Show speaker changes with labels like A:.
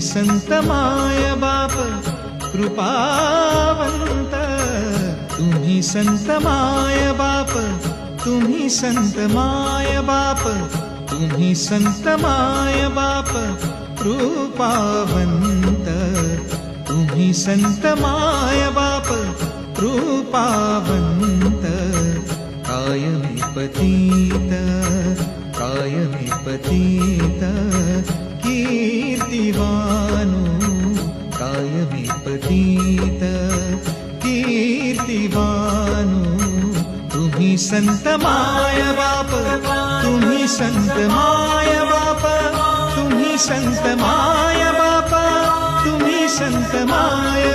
A: संत माय बाप कृपावंत. तुम्ही संत माय बाप तुम्ही संत माय बाप तुम्ही संत माय बाप कृपावंत. तुम्ही संत माय बाप कृपावंत. कायमी पतीत कायमी पतीत. पतीत कीर्तिवानु। तुम्ही संत माय बाप तुम्ही संत माय बाप तुम्ही संत माय बाप तुम्ही संत माय